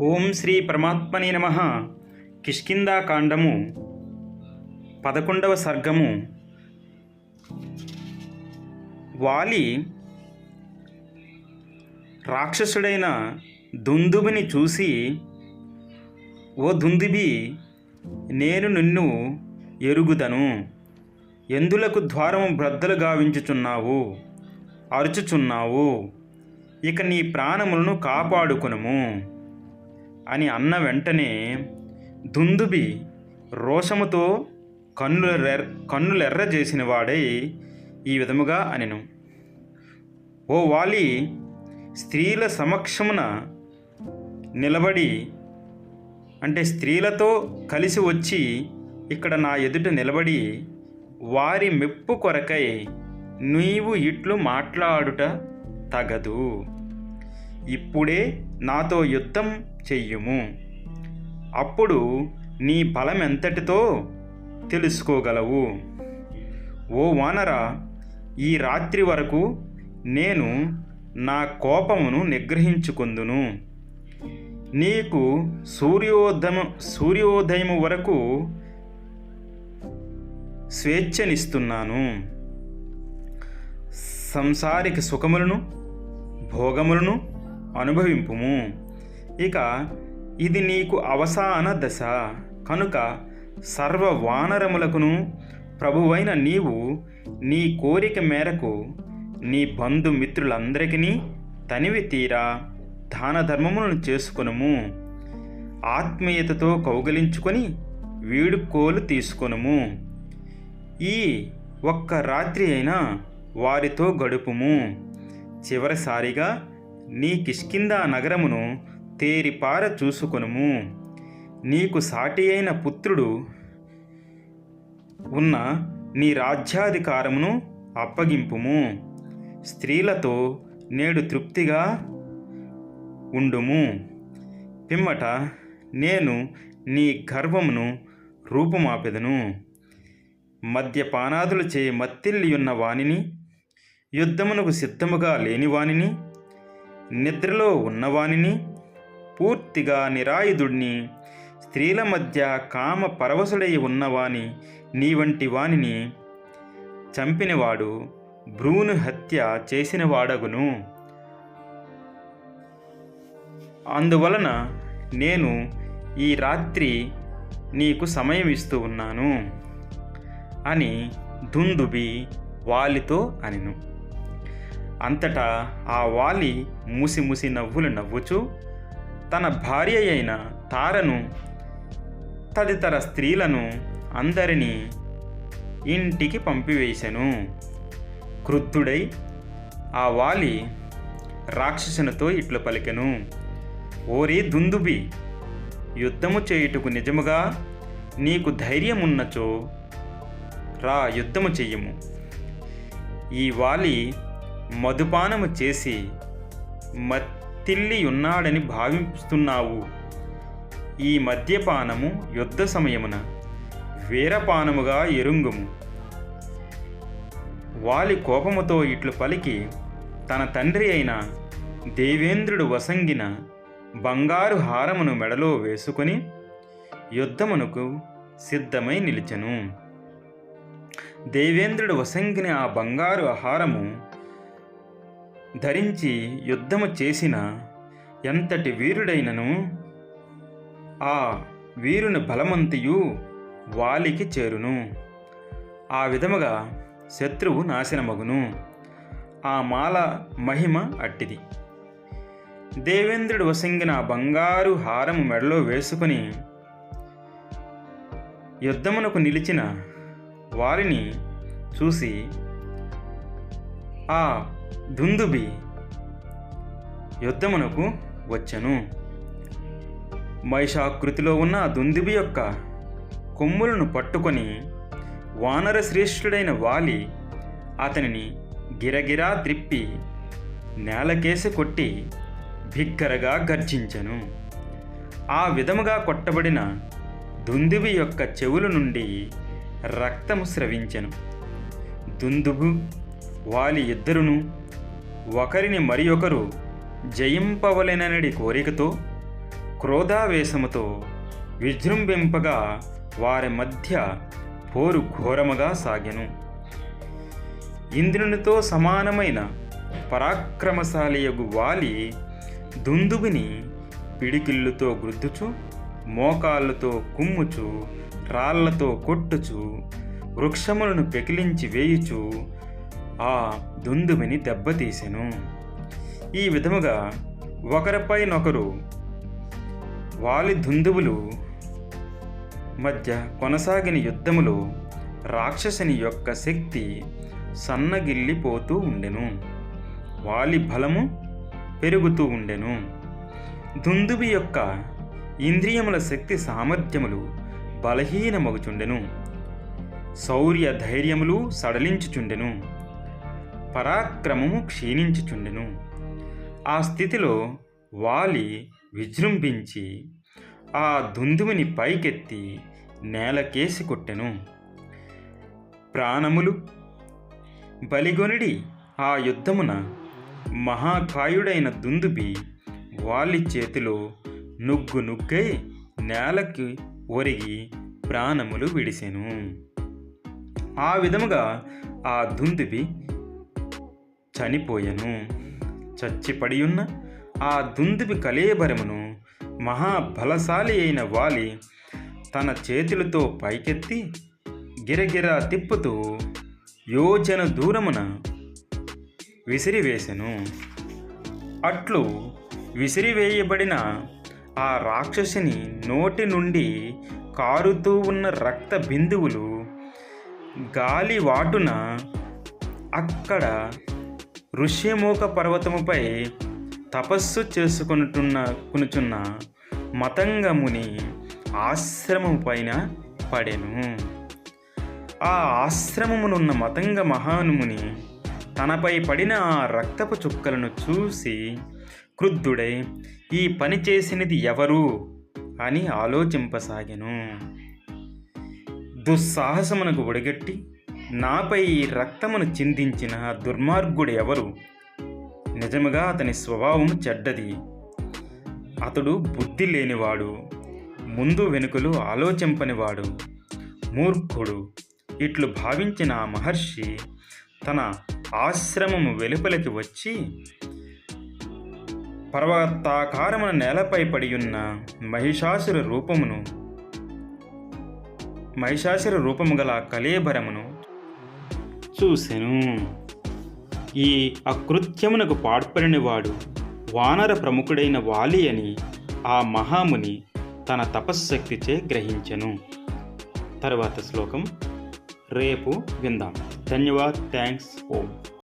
ఓం శ్రీ పరమాత్మనే నమ. కిష్కిందాకాండము పదకొండవ సర్గము. వాలి రాక్షసుడైన దుందుబిని చూసి ఓ దుందుబి నేను నిన్ను ఎరుగుదను. ఎందులకు ద్వారము బ్రద్దలు గావించుచున్నావు? అరుచుచున్నావు. ఇక నీ ప్రాణములను కాపాడుకునుము. అని అన్న వెంటనే దుందుబి రోషముతో కన్నులెర్ర కన్నులెర్ర చేసిన వాడై ఈ విధముగా అనెను. ఓ వాలి స్త్రీల సమక్షమున నిలబడి అంటే స్త్రీలతో కలిసి వచ్చి ఇక్కడ నా ఎదుట నిలబడి వారి మెప్పు కొరకై నీవు ఇట్లు మాట్లాడుట తగదు. ఇప్పుడే నాతో యుద్ధం చెయ్యుము. అప్పుడు నీ బలమెంతటితో తెలుసుకోగలవు. ఓ వానర ఈ రాత్రి వరకు నేను నా కోపమును నిగ్రహించుకుందును. నీకు సూర్యోదయం సూర్యోదయం వరకు స్వేచ్ఛనిస్తున్నాను. సంసారిక సుఖములను భోగములను అనుభవింపుము. ఇక ఇది నీకు అవసాన దశ. కనుక సర్వ వానరములకును ప్రభువైన నీవు నీ కోరిక మేరకు నీ బంధుమిత్రులందరికీ తనివి తీరా దాన ధర్మములను చేసుకొనుము. ఆత్మీయతతో కౌగలించుకొని వీడుకోలు తీసుకొనుము. ఈ ఒక్క రాత్రి అయినా వారితో గడుపుము. చివరిసారిగా నీ కిష్కిందా నగరమును తేరిపార చూసుకొనుము. నీకు సాటి అయిన పుత్రుడు ఉన్న నీ రాజ్యాధికారమును అప్పగింపుము. స్త్రీలతో నేడు తృప్తిగా ఉండుము. పిమ్మట నేను నీ గర్వమును రూపుమాపెదను. మద్యపానాదులు చే మత్తిల్లియున్న వానిని యుద్ధమునకు సిద్ధముగా లేని వానిని నిద్రలో ఉన్నవానిని పూర్తిగా నిరాయుధుడిని స్త్రీల మధ్య కామ పరవశుడై ఉన్నవాని నీ వంటి వానిని చంపినవాడు భ్రూను హత్య చేసినవాడగును. అందువలన నేను ఈ రాత్రి నీకు సమయం ఇస్తూ ఉన్నాను అని దుందుబి వాలితో అనిను. అంతటా ఆ వాలి మూసి మూసి నవ్వులు నవ్వుచూ తన భార్య అయిన తారను తదితర స్త్రీలను అందరినీ ఇంటికి పంపివేశను. క్రుద్ధుడై ఆ వాలి రాక్షసునితో ఇట్లు పలికెను. ఓరి దుందుబి యుద్ధము చేయుటకు నిజముగా నీకు ధైర్యమున్నచో రా యుద్ధము చెయ్యము ఈ వాలి మధుపానము చేసి మత్తిల్లి ఉన్నాడని భావిస్తున్నావు. ఈ మద్యపానము యుద్ధ సమయమున వీరపానముగా ఎరుంగుము. వాలి కోపముతో ఇట్లు పలికి తన తండ్రి అయిన దేవేంద్రుడు వసంగిన బంగారు హారమును మెడలో వేసుకొని యుద్ధమునకు సిద్ధమై నిలిచెను. దేవేంద్రుడు వసంగిన ఆ బంగారు హారము ధరించి యుద్ధము చేసిన ఎంతటి వీరుడైనను ఆ వీరుని బలమంతియు వాలికి చేరును. ఆ విధముగా శత్రువు నాశనమగును. ఆ మాల మహిమ అట్టిది. దేవేంద్రుడు వసంగిన బంగారు హారము మెడలో వేసుకుని యుద్ధమునకు నిలిచిన వారిని చూసి ఆ దుందుబి యుద్ధమునకు వచ్చెను. మహిషాకృతిలో ఉన్న ఆ దుందుబి యొక్క కొమ్ములను పట్టుకొని వానర శ్రేష్ఠుడైన వాలి అతనిని గిరగిరా త్రిప్పి నేలకేసి కొట్టి భిక్కరగా గర్జించెను. ఆ విధముగా కొట్టబడిన దుందుబి యొక్క చెవుల నుండి రక్తము స్రవించెను. దుందుబు వాలి ఇద్దరును ఒకరిని మరి ఒకరు జయింపవలెననడి కోరికతో క్రోధావేశముతో విజృంభింపగా వారి మధ్య పోరు ఘోరముగా సాగెను. ఇంద్రునితో సమానమైన పరాక్రమశాలియగు వాలి దుందుబిని పిడికిళ్ళుతో గుద్దుచు మోకాళ్ళతో కుమ్ముచు రాళ్ళతో కొట్టుచు వృక్షములను పెకిలించి వేయుచు ఆ దుందుమిని దెబ్బతీసెను ఈ విధముగా ఒకరిపైనొకరు వాలి దుందువులు మధ్య కొనసాగిన యుద్ధములో రాక్షసుని యొక్క శక్తి సన్నగిల్లిపోతూ ఉండెను. వాలి బలము పెరుగుతూ ఉండెను. దుందుబి యొక్క ఇంద్రియముల శక్తి సామర్థ్యములు బలహీనమగుచుండెను. శౌర్య ధైర్యములు సడలించుచుండెను. పరాక్రమము క్షీణించుచుండెను. ఆ స్థితిలో వాలి విజృంభించి ఆ దుందువిని పైకెత్తి నేలకేసి కొట్టెను. ప్రాణములు బలిగొనిడి ఆ యుద్ధమున మహాకాయుడైన దుందుబి వాలి చేతిలో నుగ్గు నుగ్గై నేలకి ఒరిగి ప్రాణములు విడిసెను. ఆ విధముగా ఆ దుందుబి చనిపోయెను. చచ్చిపడియున్న ఆ దుందుబి కలేబరమును మహాబలశాలి అయిన వాలి తన చేతులతో పైకెత్తి గిరగిరా తిప్పుతూ యోజన దూరమున విసిరివేశను అట్లు విసిరివేయబడిన ఆ రాక్షసుని నోటి నుండి కారుతూ ఉన్న రక్త బిందువులు గాలి వాటున అక్కడ ఋష్యమూక పర్వతముపై తపస్సు చేసుకొనుటున్న కొనుచున్న మతంగముని ఆశ్రమము పైన పడెను. ఆ ఆశ్రమమునున్న మతంగ మహానుముని తనపై పడిన ఆ రక్తపు చుక్కలను చూసి క్రుద్ధుడై ఈ పని చేసినది ఎవరు అని ఆలోచింపసాగెను. దుస్సాహసమునకు ఒడిగట్టి నాపై ఈ రక్తమును చిందించిన దుర్మార్గుడు ఎవరు నిజముగా అతని స్వభావం చెడ్డది. అతడు బుద్ధి లేనివాడు ముందు వెనుకలు ఆలోచింపనివాడు మూర్ఖుడు. ఇట్లు భావించిన ఆ మహర్షి తన ఆశ్రమము వెలుపలికి వచ్చి పర్వతాకారమున నేలపై పడియున్న మహిషాసుర రూపమును మహిషాసుర రూపము గల కలేబరమును చూసెను. ఈ అకృత్యమునకు పాడ్పడినవాడు వానర ప్రముఖుడైన వాలి అని ఆ మహాముని తన తపశ్శక్తిచే గ్రహించెను. తర్వాత శ్లోకం. రేపు విందాం. ధన్యవాద్. థ్యాంక్స్ ఓం.